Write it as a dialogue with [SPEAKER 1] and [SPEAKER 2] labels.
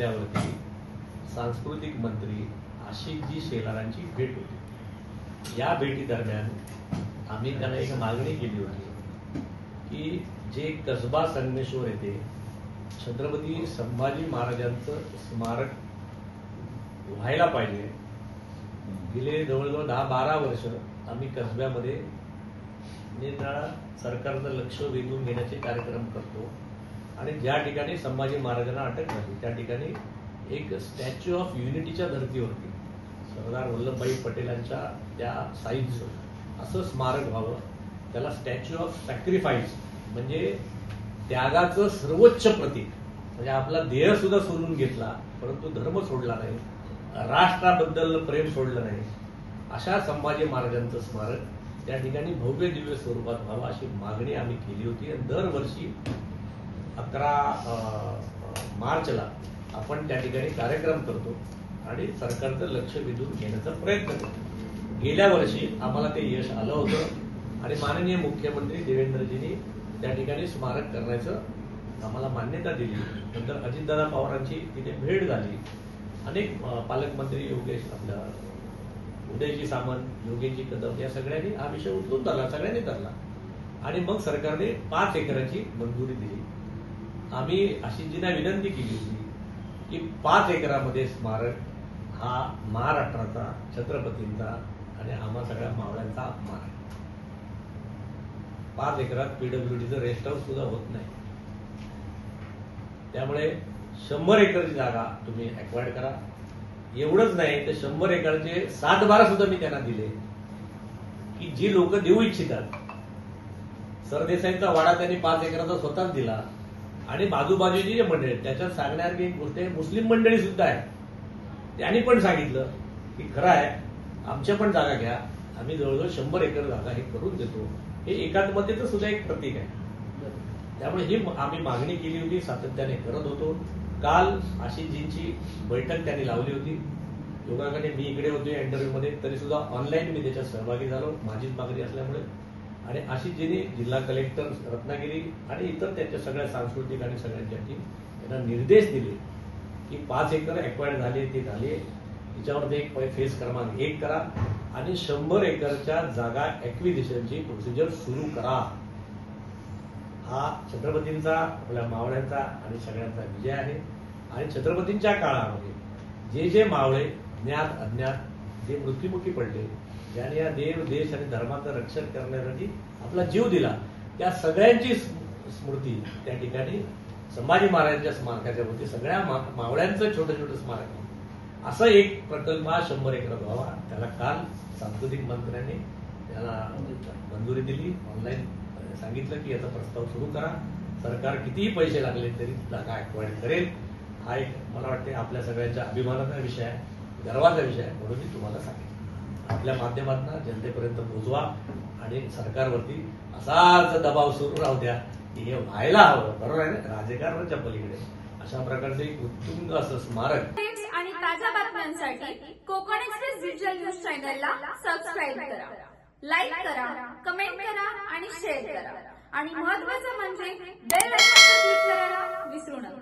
[SPEAKER 1] किल्ल्यावरती सांस्कृतिक मंत्री आशिषजी शेलारांची भेट होती. या भेटी दरम्यान आम्ही त्यांना एक मागणी केली होती की जे कसबा संगमेश्वर येथे छत्रपती संभाजी महाराजांचं स्मारक व्हायला पाहिजे गेले जवळजवळ दहा बारा वर्ष आम्ही कसब्यामध्ये निरनिराळा सरकारचं लक्ष वेधून घेण्याचे कार्यक्रम करतो. आणि ज्या ठिकाणी संभाजी महाराजांना अटक झाली त्या ठिकाणी एक स्टॅच्यू ऑफ युनिटीच्या धर्तीवरती सरदार वल्लभभाई पटेलांच्या त्या साईजचं असं स्मारक व्हावं. त्याला स्टॅच्यू ऑफ सॅक्रिफाईस म्हणजे त्यागाचं सर्वोच्च प्रतीक. म्हणजे आपला देह सुद्धा सोडून घेतला परंतु धर्म सोडला नाही राष्ट्राबद्दल प्रेम सोडलं नाही. अशा संभाजी महाराजांचं स्मारक त्या ठिकाणी भव्य दिव्य स्वरूपात व्हावं अशी मागणी आम्ही केली होती. आणि दरवर्षी अकरा मार्चला आपण त्या ठिकाणी कार्यक्रम करतो आणि सरकारचं लक्ष वेधून घेण्याचा प्रयत्न करतो. गेल्या वर्षी आम्हाला ते यश आलं होतं आणि माननीय मुख्यमंत्री देवेंद्रजींनी त्या ठिकाणी स्मारक करण्याचं आम्हाला मान्यता दिली. नंतर अजितदादा पवारांची तिथे भेट झाली. अनेक पालकमंत्री योगेश आपल्या उदयजी सामंत योगेशजी कदम या सगळ्यांनी हा विषय उचलून धरला सगळ्यांनी धरला. आणि मग सरकारने पाच एकराची मंजुरी दिली. आम्ही आशिषजींना विनंती केली होती की पाच एकरामध्ये स्मारक हा महाराष्ट्राचा छत्रपतींचा आणि आम्हा सगळ्या मावळ्यांचा अपमान आहे. पाच एकरात पीडब्ल्यूडीचं रेस्ट हाऊस सुद्धा होत नाही. त्यामुळे शंभर एकरची जागा तुम्ही अक्वायर्ड करा. एवढंच नाही तर शंभर एकरचे सात बारा सुद्धा मी त्यांना दिले की जी लोक देऊ इच्छितात. सरदेसाईंचा वाडा त्यांनी पाच एकराचा स्वतःच दिला. आणि बाजूबाजूची जे मंडळी आहेत, त्याच्यात सांगण्यासारखी एक गोष्ट आहे मुस्लिम मंडळी सुद्धा आहे. त्यांनी पण सांगितलं की खरं आहे आमच्या पण जागा घ्या आम्ही जवळजवळ शंभर एकर जागा हे करून देतो. हे एकात्मतेचं सुद्धा एक प्रतीक आहे. त्यामुळे ही आम्ही मागणी केली होती सातत्याने करत होतो. काल आशिषजींची बैठक त्यांनी लावली होती. योगाकडे मी इकडे होतो या इंटरव्ह्यूमध्ये तरी सुद्धा ऑनलाईन मी त्याच्यात सहभागी झालो. माझीच मागणी असल्यामुळे आणि अशी जिने जिल्हा कलेक्टर रत्नागिरी आणि इतर त्यांच्या सगळ्या सांस्कृतिक आणि सगळ्यांसाठी त्यांना निर्देश दिले की पाच एकर एक्वायर्ड झाले ते झाले. तिच्यावरती एक फेज क्रमांक एक करा आणि शंभर एकरच्या जागा ॲक्विजिशनची प्रोसिजर सुरू करा. हा छत्रपतींचा आपल्या मावळ्यांचा आणि सगळ्यांचा विजय आहे. आणि छत्रपतींच्या काळामध्ये जे जे मावळे ज्ञात अज्ञात जे मृत्युमुखी पडले ज्याने या देव देश आणि धर्माचं रक्षण करण्यासाठी आपला जीव दिला त्या सगळ्यांची स्म- स्मृती त्या ठिकाणी संभाजी महाराजांच्या स्मारकाच्या होती सगळ्या मा- मावळ्यांचं छोटं छोटं स्मारक. असं एक प्रकल्प हा शंभर एकरात व्हावा. त्याला काल सांस्कृतिक मंत्र्यांनी त्याला मंजुरी दिली. ऑनलाईन सांगितलं की याचा प्रस्ताव सुरू करा. सरकार कितीही पैसे लागले तरी जागा करेल. हा एक मला वाटते आपल्या सगळ्यांच्या अभिमानाचा विषय आहे गर्वाचा विषय आहे म्हणून मी तुम्हाला सांगितलं आपल्या माध्यमातून जनतेपर्यंत पोहोचवा आणि सरकारवरती असाच दबाव सुरू राहू द्या. की हे व्हायला हवं. बरोबर आहे ना? राजकारणाच्या पलीकडे अशा प्रकारचे उत्तुंग असं स्मारक.
[SPEAKER 2] आणि ताज्या बातम्यांसाठी कोकण एक्सप्रेस डिजिटल न्यूज चॅनलला सबस्क्राईब करा. लाईक करा कमेंट करा आणि शेअर करा. आणि महत्वाचं म्हणजे बेल आयकॉनवर क्लिक करायला विसरू नका.